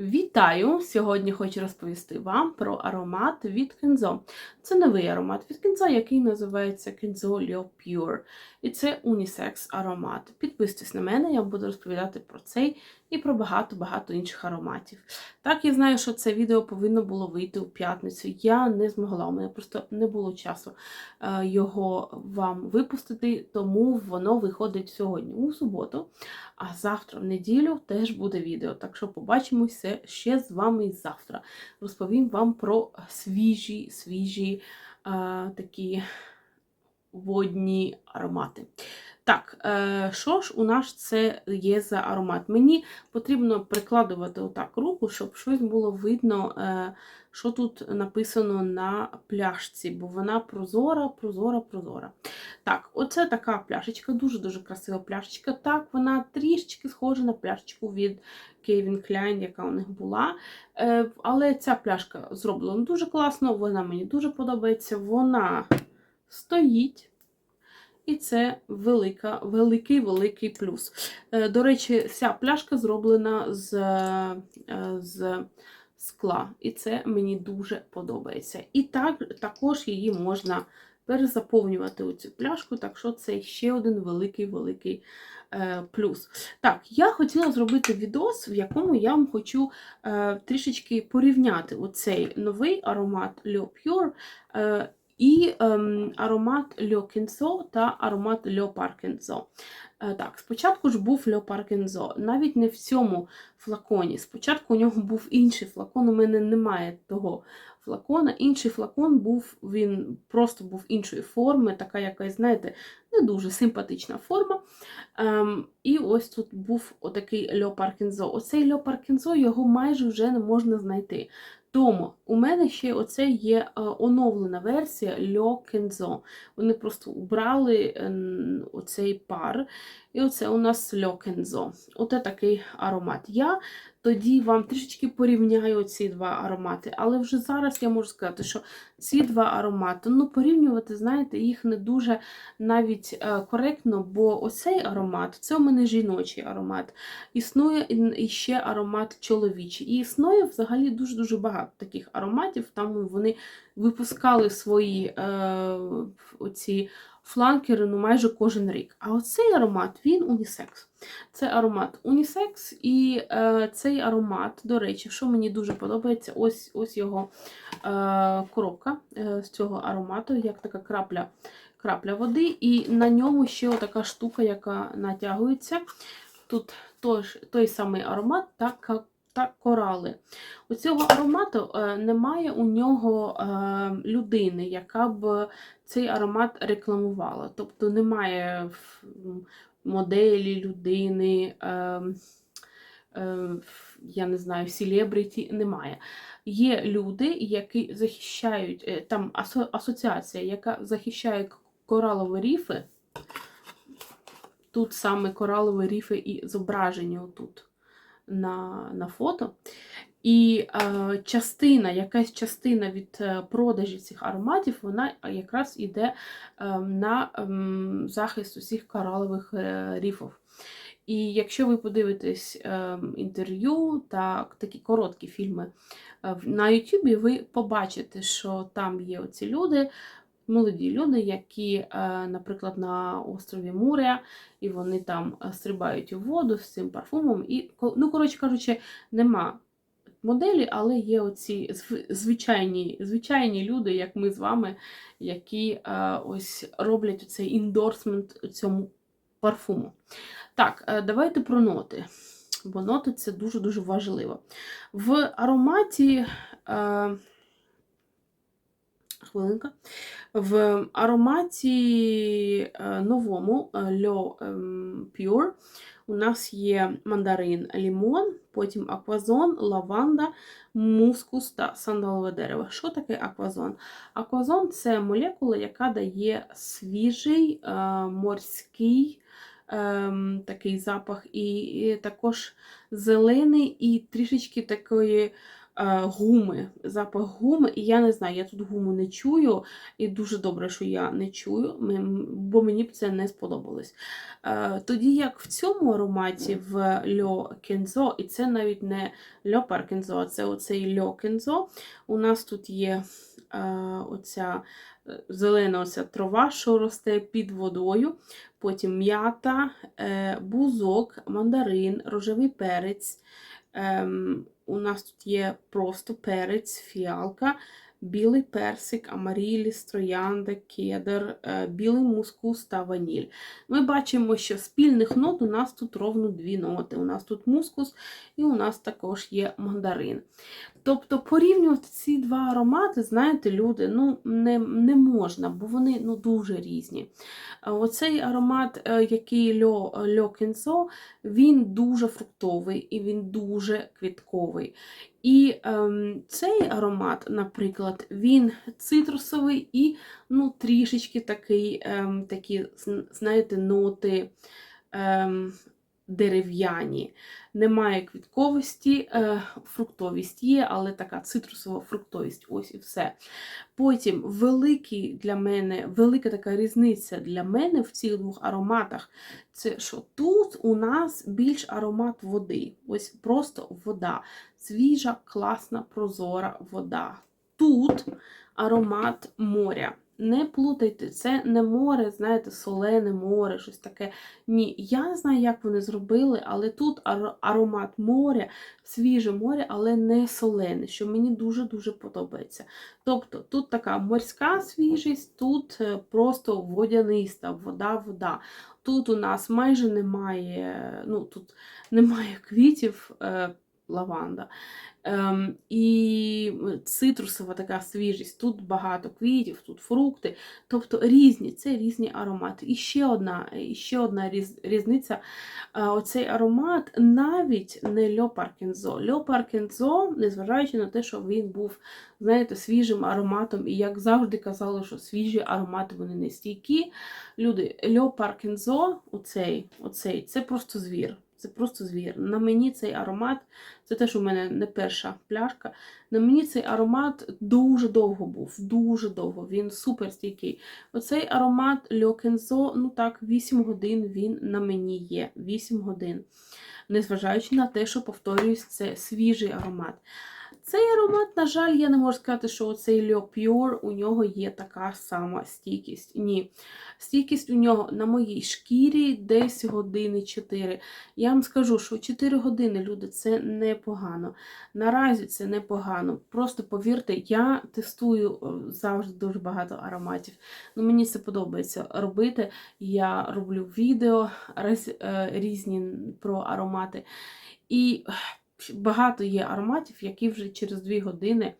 Вітаю! Сьогодні хочу розповісти вам про аромат від кінзо. Це новий аромат від кінзо, який називається Кінзо Leo Pure. І це унісекс аромат. Підписуйтесь на мене, я буду розповідати про цей і про багато-багато інших ароматів. Так, я знаю, що це відео повинно було вийти у п'ятницю. Я не змогла, у мене просто не було часу е, його вам випустити, тому воно виходить сьогодні у суботу. А завтра в неділю теж буде відео. Так що побачимося ще з вами завтра. Розповім вам про свіжі, свіжі е, такі водні аромати. Так, е, що ж у нас це є за аромат? Мені потрібно прикладувати отак руку, щоб щось було видно, е, що тут написано на пляшці, бо вона прозора, прозора, прозора. Так, оце така пляшечка, дуже-дуже красива пляшечка. Так, вона трішечки схожа на пляшечку від Calvin Klein, яка у них була. Е, але ця пляшка зроблена дуже класно, вона мені дуже подобається. Вона стоїть. І це велика, великий великий плюс. Е, До речі, вся пляшка зроблена з е, з скла. І це мені дуже подобається. І так, також її можна перезаповнювати у цю пляшку, так що це ще один великий-великий е, плюс. Так, я хотіла зробити відос, в якому я вам хочу е, трішечки порівняти оцей новий аромат Le Pure. Е, і ем, аромат Льо Кінзо та аромат Льо Паркінзо. Е, так, спочатку ж був Льо Паркінзо, навіть не в цьому флаконі. Спочатку у нього був інший флакон, у мене немає того флакона. Інший флакон був, він просто був іншої форми, така якась, знаєте, не дуже симпатична форма. Ем, і ось тут був отакий Льо Паркінзо. Оцей Льо Паркінзо його майже вже не можна знайти. Тому у мене ще оце є оновлена версія Льо Кензо. Вони просто убрали ем, оцей пар. І оце у нас Льо Кензо. Оце такий аромат. Я тоді вам трішечки порівняю ці два аромати. Але вже зараз я можу сказати, що ці два аромати, ну, порівнювати, знаєте, їх не дуже навіть е, коректно, бо оцей аромат це у мене жіночий аромат. Існує ще аромат чоловічий. І існує взагалі дуже-дуже багато таких ароматів. Там вони випускали свої е, оці фланкери ну, майже кожен рік. А оцей аромат, він унісекс. Це аромат унісекс, і е, цей аромат, до речі, що мені дуже подобається, ось ось його е, коробка е, з цього аромату, як така крапля крапля води, і на ньому ще така штука, яка натягується. Тут той, той самий аромат, так та корали. У цього аромату е, немає у нього е, людини, яка б цей аромат рекламувала. Тобто немає моделі людини, е, я не знаю, селебриті, немає. Є люди, які захищають, там асоціація, яка захищає коралові ріфи. Тут саме коралові ріфи і зображені отут на на фото. І е, частина, якась частина від е, продажі цих ароматів, вона якраз йде е, на е, захист усіх коралових е, ріфів. І якщо ви подивитесь е, інтерв'ю та такі короткі фільми е, на Ютубі, ви побачите, що там є оці люди, молоді люди, які, е, наприклад, на острові Муря, і вони там е, стрибають у воду з цим парфумом. І, ну, коротше кажучи, нема моделі, але є оці звичайні звичайні люди, як ми з вами, які е, ось роблять цей індорсмент цьому парфуму. Так, давайте про ноти. Бо ноти це дуже-дуже важливо. В ароматі хвилинка. В ароматі е, новому Le ем, Pure у нас є мандарин лімон, потім аквазон, лаванда, мускус та сандалове дерево. Що таке аквазон? Аквазон це молекула, яка дає свіжий е, морський. Ем, такий запах, і, також зелений, і трішечки такої е, гуми, запах гуми, і я не знаю, я тут гуму не чую, і дуже добре, що я не чую, бо мені б це не сподобалось. Е, Тоді як в цьому ароматі в Льо Кензо, і це навіть не Льо Паркензо, а це оцей Льо Кензо, у нас тут є е, оця е, зелена оця трава, що росте під водою, потім м'ята, е, бузок, мандарин, рожевий перець. Ем, у нас тут є просто перець, фіалка, білий персик, амаріліс, троянда, кедр, е, білий мускус та ваніль. Ми бачимо, що спільних нот у нас тут ровно дві ноти. У нас тут мускус і у нас також є мандарин. Тобто порівнювати ці два аромати, знаєте, люди, ну не, не можна, бо вони ну, дуже різні. Е, Оцей аромат, е, який Льо, Льо Кенсо, він дуже фруктовий і він дуже квітковий. І ем, цей аромат, наприклад, він цитрусовий і ну, трішечки такий, ем, такі, знаєте, ноти ем, дерев'яні. Немає квітковості, е, фруктовість є, але така цитрусова фруктовість, ось і все. Потім великий для мене, велика така різниця для мене в цих двох ароматах, це що тут у нас більш аромат води. Ось просто вода. Свіжа, класна, прозора вода. Тут аромат моря. Не плутайте, це не море, знаєте, солене море, щось таке. Ні, я не знаю, як вони зробили, але тут аромат моря, свіже море, але не солене, що мені дуже-дуже подобається. Тобто тут така морська свіжість, тут е, просто водяниста, вода-вода. Тут у нас майже немає, ну тут немає квітів, е, лаванда. Ем, і цитрусова така свіжість. Тут багато квітів, тут фрукти. Тобто різні, це різні аромати. І ще одна, і ще одна різ, різниця. Е, Оцей аромат навіть не Льо Паркензо. Льо Паркензо, незважаючи на те, що він був, знаєте, свіжим ароматом, і як завжди казали, що свіжі аромати вони не стійкі. Люди, Льо Паркензо, оцей, оцей, це просто звір. Це просто звір. На мені цей аромат, це теж у мене не перша пляшка. На мені цей аромат дуже довго був, дуже довго. Він супер стійкий. Оцей аромат Льокензо, ну так, 8 годин він на мені є. 8 годин. Незважаючи на те, що, повторююсь, це свіжий аромат. Цей аромат, на жаль, я не можу сказати, що цей Льо Pure, у нього є така сама стійкість. Ні. Стійкість у нього на моїй шкірі десь години 4. Я вам скажу, що 4 години, люди, це непогано. Наразі це непогано. Просто повірте, я тестую е, завжди дуже багато ароматів. Ну, мені це подобається робити. Я роблю відео е, різні про аромати. І багато є ароматів, які вже через 2 години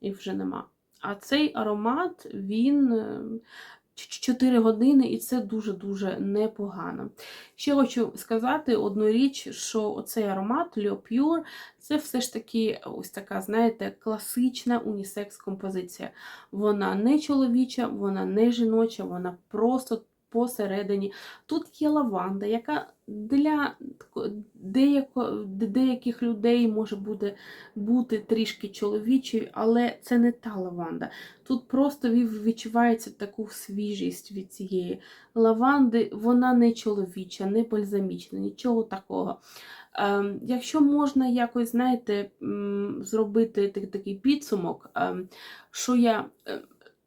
їх вже нема. А цей аромат, він. е, 4 години, і це дуже-дуже непогано. Ще хочу сказати одну річ, що оцей аромат Leo Pure це все ж таки ось така, знаєте, класична унісекс-композиція. Вона не чоловіча, вона не жіноча, вона просто посередині. Тут є лаванда, яка для деяко, деяких людей може бути, бути трішки чоловічою, але це не та лаванда. Тут просто відчувається таку свіжість від цієї лаванди. Вона не чоловіча, не бальзамічна, нічого такого. Ем, якщо можна якось, знаєте, зробити такий підсумок, ем, що я, е,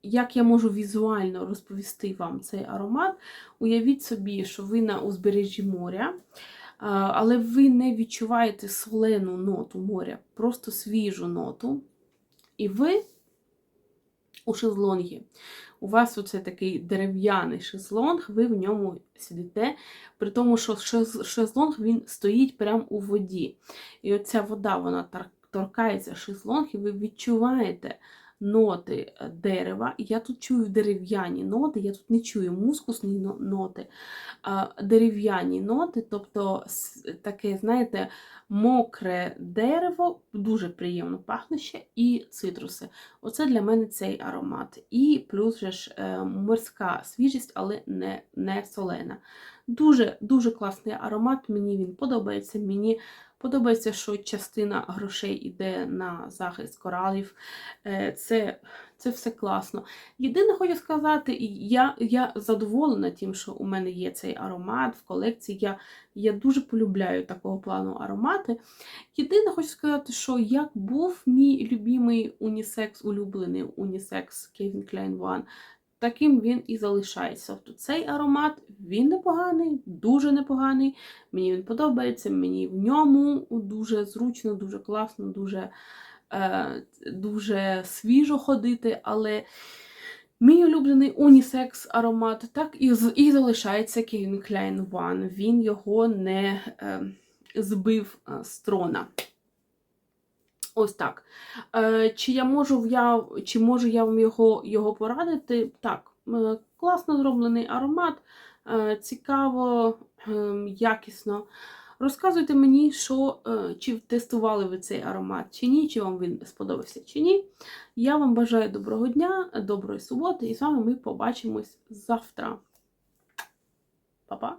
як я можу візуально розповісти вам цей аромат, уявіть собі, що ви на узбережжі моря. Але ви не відчуваєте солену ноту моря, просто свіжу ноту. І ви у шезлонгі. У вас оце такий дерев'яний шезлонг, ви в ньому сидите, при тому, що шезлонг він стоїть прямо у воді. І оця вода вона торкається шезлонг, і ви відчуваєте ноти е, дерева. Я тут чую дерев'яні ноти, я тут не чую мускусні ноти, дерев'яні ноти, тобто таке, знаєте, мокре дерево, дуже приємно пахнуще, і цитруси. Оце для мене цей аромат. І плюс же ж е, морська свіжість, але не, не солена. Дуже дуже класний аромат, мені він подобається. Мені Подобається, що частина грошей йде на захист коралів. Е, Це, це все класно. Єдине, хочу сказати, я, я задоволена тим, що у мене є цей аромат в колекції. Я, я дуже полюбляю такого плану аромати. Єдине, хочу сказати, що як був мій любимий унісекс, улюблений унісекс Calvin Klein One, таким він і залишається. Тобто цей аромат він непоганий, дуже непоганий. Мені він подобається, мені в ньому дуже зручно, дуже класно, дуже, е, дуже свіжо ходити, але. Мій улюблений унісекс аромат так і, і залишається Calvin Klein One. Він його не е, збив е, з трона. Ось так. Е, чи я можу я, чи можу я вам його, його порадити? Так, е, класно зроблений аромат, е, цікаво, е, якісно. Розказуйте мені, що, е, чи тестували ви цей аромат, чи ні, чи вам він сподобався, чи ні. Я вам бажаю доброго дня, доброї суботи, і з вами ми побачимось завтра. Па-па!